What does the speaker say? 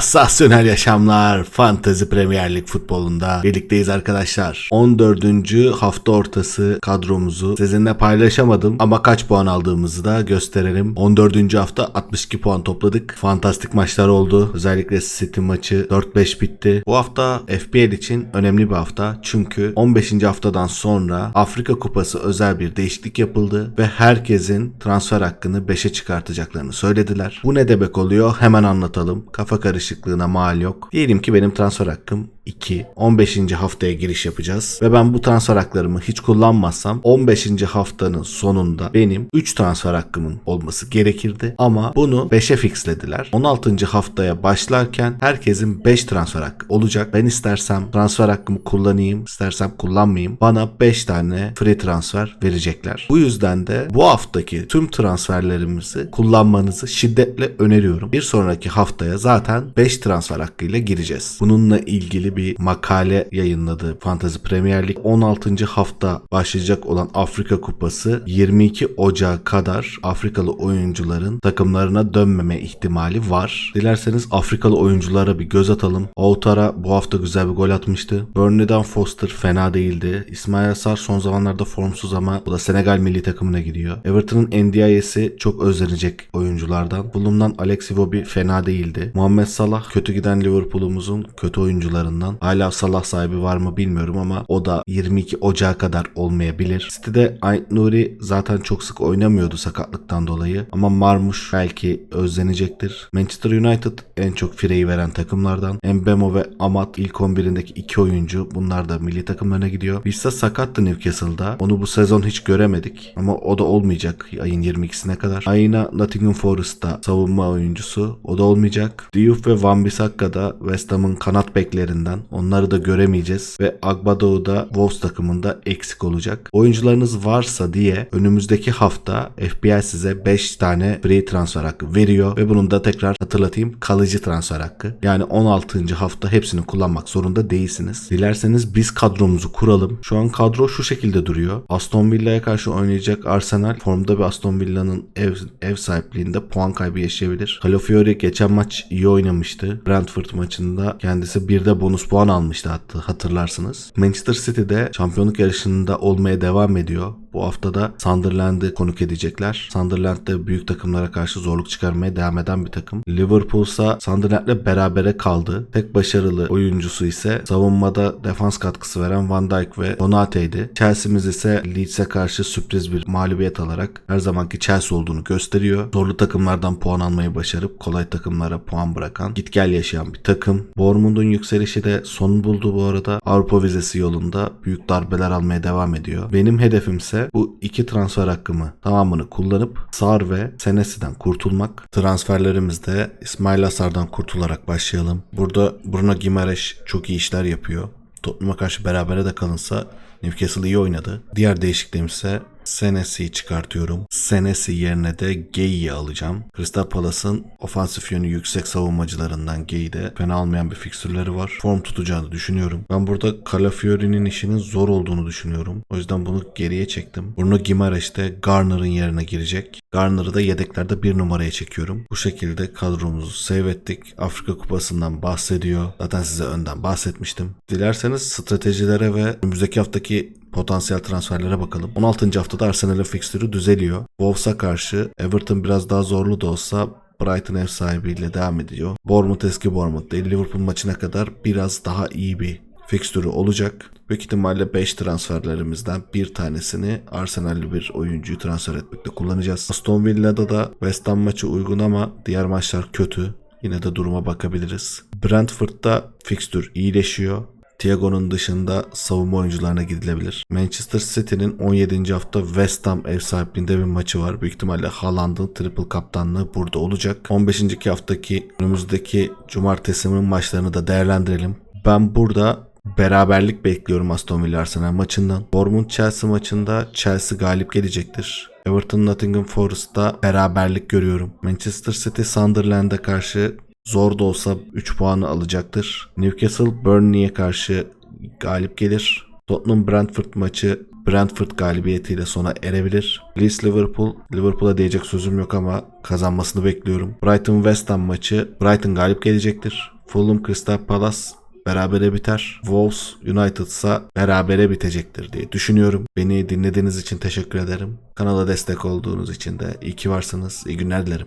Sansasyonel yaşamlar Fantasy Premier Lig futbolunda birlikteyiz arkadaşlar. 14. hafta ortası kadromuzu sizinle paylaşamadım ama kaç puan aldığımızı da gösterelim. 14. hafta 62 puan topladık. Fantastik maçlar oldu. Özellikle City maçı 4-5 bitti. Bu hafta FPL için önemli bir hafta. Çünkü 15. haftadan sonra Afrika Kupası özel bir değişiklik yapıldı ve herkesin transfer hakkını 5'e çıkartacaklarını söylediler. Bu ne demek oluyor? Hemen anlatalım. Kafa karışıklığına mal yok. Diyelim ki benim transfer hakkım 2. 15. haftaya giriş yapacağız. Ve ben bu transfer haklarımı hiç kullanmazsam 15. haftanın sonunda benim 3 transfer hakkımın olması gerekirdi. Ama bunu 5'e fixlediler. 16. haftaya başlarken herkesin 5 transfer hakkı olacak. Ben istersem transfer hakkımı kullanayım, istersem kullanmayayım. Bana 5 tane free transfer verecekler. Bu yüzden de bu haftaki tüm transferlerimizi kullanmanızı şiddetle öneriyorum. Bir sonraki haftaya zaten 5 transfer hakkıyla gireceğiz. Bununla ilgili bir makale yayınladı Fantasy Premier Lig. 16. hafta başlayacak olan Afrika Kupası 22 Ocağı kadar Afrikalı oyuncuların takımlarına dönmeme ihtimali var. Dilerseniz Afrikalı oyunculara bir göz atalım. Ouattara bu hafta güzel bir gol atmıştı. Burnley'den Foster fena değildi. İsmail Assar son zamanlarda formsuz ama bu da Senegal milli takımına gidiyor. Everton'ın NDI'si çok özlenecek oyunculardan. Fulham'dan Alex Iwobi fena değildi. Muhammed Salah kötü giden Liverpool'umuzun kötü oyuncularından. Hala Salah sahibi var mı bilmiyorum ama o da 22 Ocağı kadar olmayabilir. City'de Ait Nuri zaten çok sık oynamıyordu sakatlıktan dolayı ama Marmuş belki özlenecektir. Manchester United en çok fireyi veren takımlardan. Mbemo ve Amat ilk 11'indeki iki oyuncu bunlar da milli takımlarına gidiyor. Vissa sakattı Newcastle'da. Onu bu sezon hiç göremedik ama o da olmayacak ayın 22'sine kadar. Ayına Nottingham Forest'ta savunma oyuncusu o da olmayacak. Diouf ve Wan-Bissaka da West Ham'ın kanat beklerinden. Onları da göremeyeceğiz ve Agbadou da Wolves takımında eksik olacak. Oyuncularınız varsa diye önümüzdeki hafta FBL size 5 tane free transfer hakkı veriyor ve bunun da tekrar hatırlatayım kalıcı transfer hakkı. Yani 16. hafta hepsini kullanmak zorunda değilsiniz. Dilerseniz biz kadromuzu kuralım. Şu an kadro şu şekilde duruyor. Aston Villa'ya karşı oynayacak Arsenal formda bir Aston Villa'nın ev, ev sahipliğinde puan kaybı yaşayabilir. Calafiori geçen maç iyi oynamıştı. Brentford maçında kendisi bir de bonus puan almıştı hatta hatırlarsınız. Manchester City'de şampiyonluk yarışında olmaya devam ediyor. Bu hafta da Sunderland'ı konuk edecekler. Sunderland de büyük takımlara karşı zorluk çıkarmaya devam eden bir takım. Liverpool ise Sunderland'le berabere kaldı. Tek başarılı oyuncusu ise savunmada defans katkısı veren Van Dijk ve Konate'ydi. Chelsea'miz ise Leeds'e karşı sürpriz bir mağlubiyet alarak her zamanki Chelsea olduğunu gösteriyor. Zorlu takımlardan puan almayı başarıp kolay takımlara puan bırakan git gel yaşayan bir takım. Bournemouth'un yükselişi de son buldu bu arada. Avrupa vizesi yolunda büyük darbeler almaya devam ediyor. Benim hedefimse bu iki transfer hakkımı tamamını kullanıp Sar ve Senesi'den kurtulmak. Transferlerimizde İsmail Asar'dan kurtularak başlayalım. Burada Bruno Gimareş çok iyi işler yapıyor. Tottenham'a karşı berabere de kalınsa Newcastle iyi oynadı. Diğer değişikliğim ise Senesi'yi çıkartıyorum. Senesi yerine de Gay'i alacağım. Crystal Palace'ın ofansif yönü yüksek savunmacılarından Gay'de fena almayan bir fikstürleri var. Form tutacağını düşünüyorum. Ben burada Calafiori'nin işinin zor olduğunu düşünüyorum. O yüzden bunu geriye çektim. Bruno Gimareş de Garner'ın yerine girecek. Garner'ı da yedeklerde bir numaraya çekiyorum. Bu şekilde kadromuzu save ettik. Afrika Kupası'ndan bahsediyor. Zaten size önden bahsetmiştim. Dilerseniz stratejilere ve önümüzdeki haftaki potansiyel transferlere bakalım. 16. haftada Arsenal'in fikstürü düzeliyor. Wolves'a karşı Everton biraz daha zorlu da olsa Brighton ev sahibiyle devam ediyor. Bournemouth eski Bournemouth değil. Liverpool maçına kadar biraz daha iyi bir fikstürü olacak. Büyük ihtimalle 5 transferlerimizden bir tanesini Arsenal'li bir oyuncuyu transfer etmekte kullanacağız. Aston Villa'da da West Ham maçı uygun ama diğer maçlar kötü. Yine de duruma bakabiliriz. Brentford'da fikstür iyileşiyor. Thiago'nun dışında savunma oyuncularına gidilebilir. Manchester City'nin 17. hafta West Ham ev sahipliğinde bir maçı var. Büyük ihtimalle Haaland'ın triple kaptanlığı burada olacak. 15. haftaki önümüzdeki cumartesinin maçlarını da değerlendirelim. Ben burada beraberlik bekliyorum Aston Villa Arsenal maçından. Bournemouth Chelsea maçında Chelsea galip gelecektir. Everton Nottingham Forest'ta beraberlik görüyorum. Manchester City Sunderland'e karşı zor da olsa 3 puanı alacaktır. Newcastle Burnley'e karşı galip gelir. Tottenham Brentford maçı Brentford galibiyetiyle sona erebilir. Leeds Liverpool. Liverpool'a diyecek sözüm yok ama kazanmasını bekliyorum. Brighton West Ham maçı. Brighton galip gelecektir. Fulham Crystal Palace berabere biter. Wolves United ise berabere bitecektir diye düşünüyorum. Beni dinlediğiniz için teşekkür ederim. Kanala destek olduğunuz için de iyi ki varsınız. İyi günler dilerim.